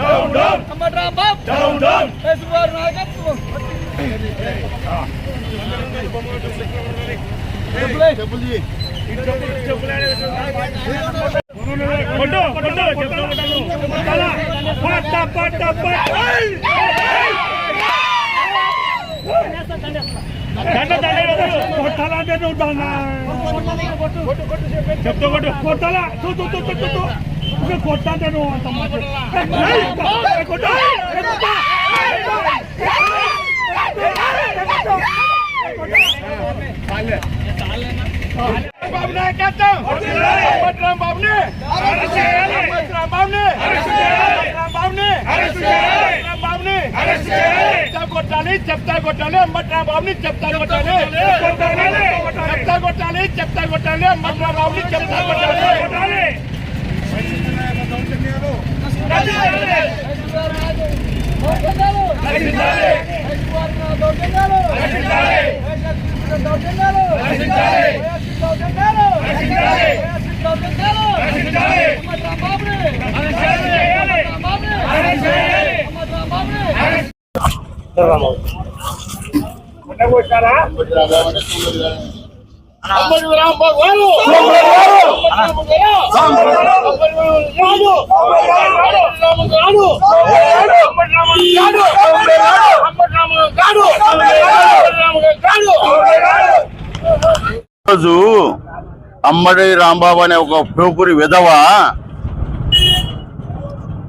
రాంబాబ్ అంబట్ రాంబాబ్ కేసీఆర్ నాయకత్వం కొట్టు కొట్టు చెప్తా కొట్టాలా పట్ట పట్ట పట్ట కొట్టాలంటే నువ్వు చెప్తా కొట్టు కొట్టాలా తూ తూ తూ తూ తూ తూ ఇంకా కొట్టాలంటే నువ్వు అంత మాట ఏయ్, ఏయ్, కొట్టు ఏయ్, కొట్టు. బాబు నాయకత్వం పట్రం బాబుని అరెస్ట్ చేయాలి పట్రం బాబుని అరెస్ట్ చేయాలి పట్రం బాబుని అరెస్ట్ చేయాలి పట్రం బాబుని అరెస్ట్ చేయాలి చెప్తా కొట్టాలి చెప్తా కొట్టాలి పట్రం బాబుని చెప్తా కొట్టాలి చెప్తా కొట్టాలి చెప్తా కొట్టాలి పట్రం బాబుని చెప్తా కొట్టాలి అంబటి రాంబాబు గారు అంబటి రాంబాబు గారు అంబటి రాంబాబు గారు అంబటి రాంబాబు గారు అంబటి రాంబాబు గారు అంబటి రాంబాబు గారు రోజు అమ్మడి రాంబాబు అనే ఒక ప్రోపురి విధవ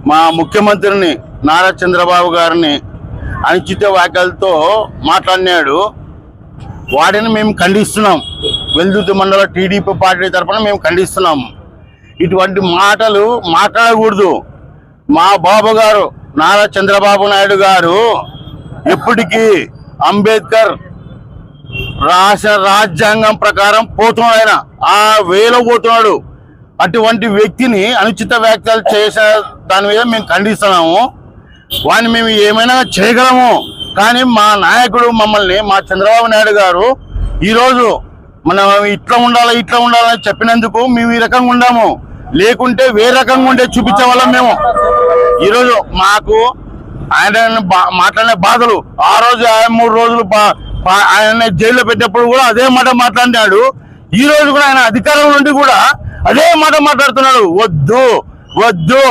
మా ముఖ్యమంత్రిని నారా చంద్రబాబు గారిని అనుచిత వ్యాఖ్యలతో మాట్లాడినాడు. వాటిని మేము ఖండిస్తున్నాం. వెల్దుర్తి మండల టీడీపీ పార్టీ తరఫున మేము ఖండిస్తున్నాం. ఇటువంటి మాటలు మాట్లాడకూడదు. మా బాబు గారు నారా చంద్రబాబు నాయుడు గారు ఎప్పటికీ అంబేద్కర్ రాష్ట్ర రాజ్యాంగం ప్రకారం పోతున్నాడు ఆయన. ఆ వేలో పోతున్నాడు. అటువంటి వ్యక్తిని అనుచిత వ్యాఖ్యలు చేసే దాని మీద మేము ఖండిస్తున్నాము. వాడిని మేము ఏమైనా చేయగలము. కానీ మా నాయకుడు మమ్మల్ని మా చంద్రబాబు నాయుడు గారు ఈరోజు మనం ఇట్లా ఉండాలి ఇట్లా ఉండాలని చెప్పినందుకు మేము ఈ రకంగా ఉండాము. లేకుంటే వేరే రకంగా ఉండే చూపించే వాళ్ళం మేము. ఈరోజు మాకు ఆయన మాట్లాడే బాధలు. ఆ రోజు ఆయన మూడు రోజులు బా- ఆయన జైల్లో పెట్టినప్పుడు కూడా అదే మాట మాట్లాడినాడు. ఈ రోజు కూడా ఆయన అధికారం నుండి కూడా అదే మాట మాట్లాడుతున్నాడు. వద్దు వద్దు.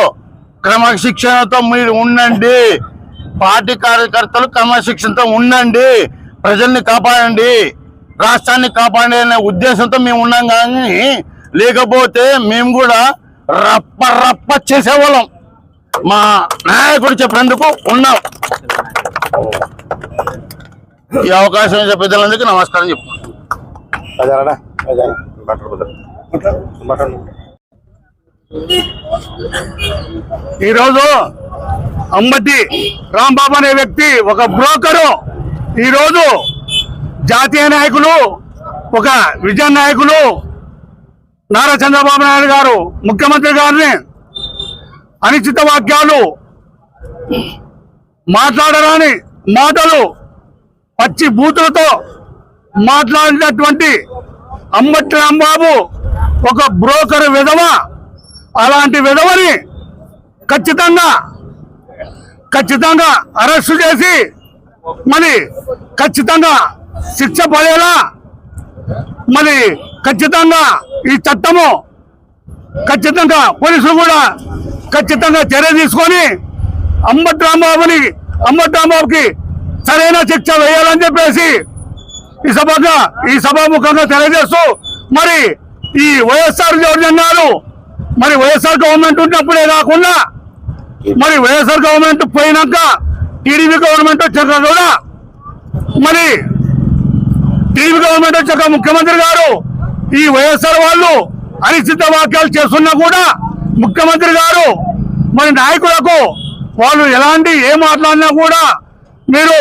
క్రమశిక్షణతో మీరు ఉండండి. పార్టీ కార్యకర్తలు క్రమశిక్షణతో ఉండండి. ప్రజల్ని కాపాడండి. రాష్ట్రాన్ని కాపాడండి అనే ఉద్దేశంతో మేము ఉన్నాం కానీ లేకపోతే మేము కూడా రప్ప రప్ప చేసేవాళ్ళం. మా నాయకుడు చెప్పినందుకు ఉన్నాం. ఈ అవకాశం ఇచ్చే పెద్దలందరికీ నమస్కారం చెప్తున్నాను ఈరోజు అంబటి రాంబాబు అనే వ్యక్తి ఒక బ్రోకరు. ఈరోజు జాతీయ నాయకులు ఒక విజయ నాయకులు నారా చంద్రబాబు నాయుడు గారు ముఖ్యమంత్రి గారిని అనిశ్చిత వాక్యాలు మాట్లాడరాని మాటలు పచ్చి బూతులతో మాట్లాడినటువంటి అమ్మటి రాంబాబు ఒక బ్రోకర్ విధవ. అలాంటి విధవని ఖచ్చితంగా ఖచ్చితంగా అరెస్టు చేసి మరి ఖచ్చితంగా శిక్ష పడేలా మరి ఖచ్చితంగా ఈ చట్టము ఖచ్చితంగా పోలీసులు కూడా ఖచ్చితంగా చర్య తీసుకొని అంబట్ రాంబాబుని అంబట్ రాంబాబుకి సరైన శిక్ష వేయాలని చెప్పేసి ఈ సభగా ఈ సభాముఖంగా తెలియజేస్తూ మరి ఈ వైఎస్ఆర్ అన్నారు మరి వైఎస్ఆర్ గవర్నమెంట్ ఉన్నప్పుడే కాకుండా మరి వైఎస్ఆర్ గవర్నమెంట్ పోయినాక టీడీపీ గవర్నమెంట్ వచ్చాక కూడా మరి టీడీపీ గవర్నమెంట్ వచ్చాక ముఖ్యమంత్రి గారు ఈ వైఎస్ఆర్ వాళ్ళు అనిశ్చిత వాక్యాలు చేస్తున్నా కూడా ముఖ్యమంత్రి గారు మరి నాయకులకు వాళ్ళు ఎలాంటి ఏ మాట్లాడినా కూడా మీరు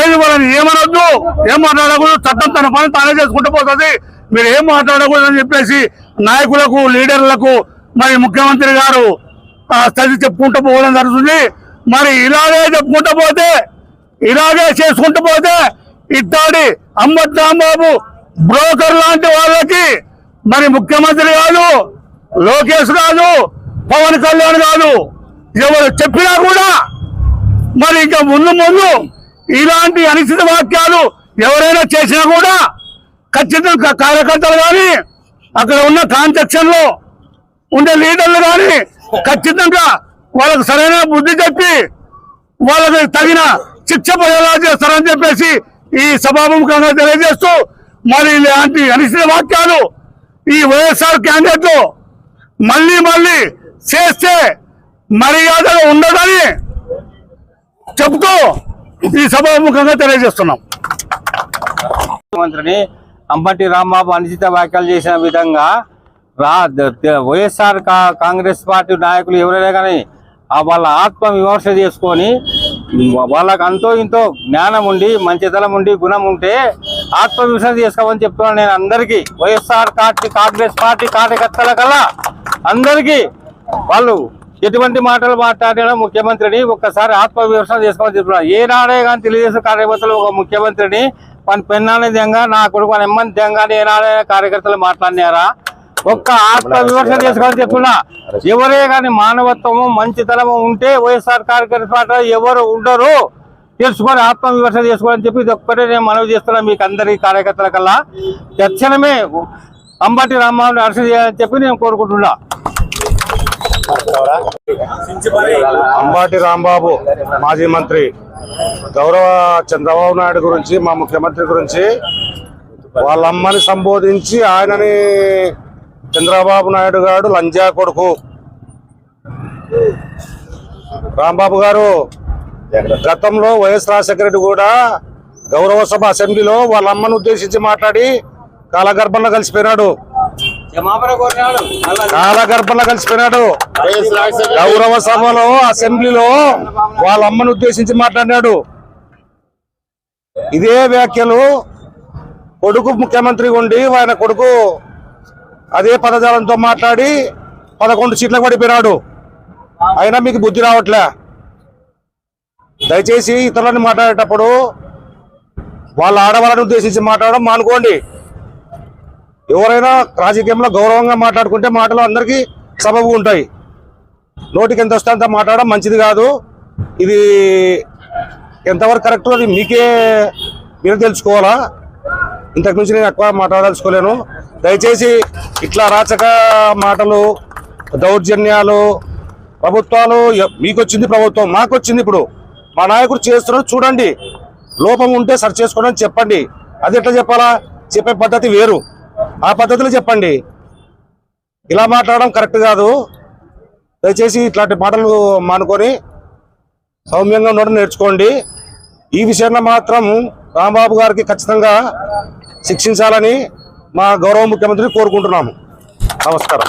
ఏది వాళ్ళని ఏమనొద్దు ఏం మాట్లాడకూడదు చట్టం తన పని తానే చేసుకుంటూ పోతుంది. మీరు ఏం మాట్లాడకూడదు అని చెప్పేసి నాయకులకు లీడర్లకు మరి ముఖ్యమంత్రి గారు చదివి చెప్పుకుంటూ పోవడం జరుగుతుంది. మరి ఇలాగే చెప్పుకుంటూ పోతే ఇలాగే చేసుకుంటూ పోతే ఇత్తాడి అంబట్ రాంబాబు బ్రోకర్ లాంటి వాళ్ళకి మరి ముఖ్యమంత్రి కాదు లోకేష్ కాదు పవన్ కళ్యాణ్ కాదు ఎవరు చెప్పినా కూడా ఇంకా ముందు ముందు ఇలాంటి అనిశ్చిత వాక్యాలు ఎవరైనా చేసినా కూడా ఖచ్చితంగా కార్యకర్తలు కానీ అక్కడ ఉన్న కాన్సెక్షన్లో ఉండే లీడర్లు కానీ ఖచ్చితంగా వాళ్ళకు సరైన బుద్ధి చెప్పి వాళ్ళకి తగిన శిక్ష పడేలా చేస్తారని చెప్పేసి ఈ సభాముఖంగా తెలియజేస్తూ మరి ఇలాంటి అనిశ్చిత వాక్యాలు ఈ వైఎస్ఆర్ క్యాండిడేట్లు మళ్ళీ మళ్ళీ చేస్తే మర్యాదగా ఉండదని చెబుతూ ఈ సభాముఖంగా తెలియజేస్తున్నాం. ముఖ్యమంత్రిని అంబటి రాంబాబు అనుచిత వ్యాఖ్యలు చేసిన విధంగా రా వైఎస్ఆర్ కా- కాంగ్రెస్ పార్టీ నాయకులు ఎవరైనా కానీ ఆ వాళ్ళ ఆత్మ విమర్శ చేసుకొని వాళ్ళకు అంతో ఇంతో జ్ఞానం ఉండి మంచితనం ఉండి గుణం ఉంటే ఆత్మవిమర్శ చేసుకోమని చెప్తున్నాను నేను అందరికీ. వైఎస్ఆర్ పార్టీ కాంగ్రెస్ పార్టీ కార్యకర్తల కల్లా అందరికీ వాళ్ళు ఎటువంటి మాటలు మాట్లాడినా ముఖ్యమంత్రిని ఒక్కసారి ఆత్మ విమర్శన చేసుకోమని చెప్తున్నారు ఏనాడే కానీ తెలుగుదేశం కార్యకర్తలు ఒక ముఖ్యమంత్రిని మన పెన్నాని దంగా నా కొడుకు మన ఎమ్మని దంగా ఏనాడే కార్యకర్తలు మాట్లాడినారా? ఒక్క ఆత్మ విమర్శన చేసుకోమని చెప్తున్నా. ఎవరే కానీ మానవత్వము మంచితనము ఉంటే వైఎస్ఆర్ కార్యకర్త ఎవరు ఉండరు. తెలుసుకొని ఆత్మవిమర్శ చేసుకోవాలని చెప్పి ఇది ఒక్కటే నేను మనవి చేస్తున్నా మీకు అందరి కార్యకర్తల కల్లా. తక్షణమే అంబటి రామారావు అరెస్ట్ చేయాలని చెప్పి నేను కోరుకుంటున్నా. అంబాటి రాంబాబు మాజీ మంత్రి. గౌరవ చంద్రబాబు నాయుడు గురించి మా ముఖ్యమంత్రి గురించి వాళ్ళ అమ్మని సంబోధించి ఆయనని చంద్రబాబు నాయుడు గారు లంజా కొడుకు. రాంబాబు గారు గతంలో వైఎస్ రాజశేఖర రెడ్డి కూడా గౌరవ సభ అసెంబ్లీలో వాళ్ళ అమ్మను ఉద్దేశించి మాట్లాడి కాలగర్భంలో కలిసిపోయినాడు. కాలగర్భంలో కలిసిపోయినాడు. గౌరవ సభలో అసెంబ్లీలో వాళ్ళ అమ్మను ఉద్దేశించి మాట్లాడినాడు. ఇదే వ్యాఖ్యలు కొడుకు ముఖ్యమంత్రి ఉండి ఆయన కొడుకు అదే పదజాలంతో మాట్లాడి పదకొండు సీట్లకు పడిపోయినాడు. అయినా మీకు బుద్ధి రావట్లే. దయచేసి ఇతరులని మాట్లాడేటప్పుడు వాళ్ళ ఆడవాళ్ళని ఉద్దేశించి మాట్లాడడం మానుకోండి. ఎవరైనా రాజకీయంలో గౌరవంగా మాట్లాడుకుంటే మాటలు అందరికీ సబబు ఉంటాయి. నోటికి ఎంత వస్తే అంత మాట్లాడడం మంచిది కాదు. ఇది ఎంతవరకు కరెక్ట్ అది మీకే మీరు తెలుసుకోవాలా? ఇంతకు నుంచి నేను ఎక్కువ మాట్లాడదలుచుకోలేను దయచేసి ఇట్లా రాచక మాటలు దౌర్జన్యాలు ప్రభుత్వాలు మీకొచ్చింది మీకు వచ్చింది ప్రభుత్వం మాకు వచ్చింది ఇప్పుడు. మా నాయకుడు చేస్తున్నాడు చూడండి. లోపం ఉంటే సరి చేసుకోవడం చెప్పండి. అది ఎట్లా చెప్పాలా? చెప్పే పద్ధతి వేరు. ఆ పద్ధతిలో చెప్పండి. ఇలా మాట్లాడడం కరెక్ట్ కాదు. దయచేసి ఇట్లాంటి మాటలు మానుకొని సౌమ్యంగా ఉండడం నేర్చుకోండి. ఈ విషయంలో మాత్రం రాంబాబు గారికి ఖచ్చితంగా శిక్షించాలని మా గౌరవ ముఖ్యమంత్రిని కోరుకుంటున్నాము. నమస్కారం.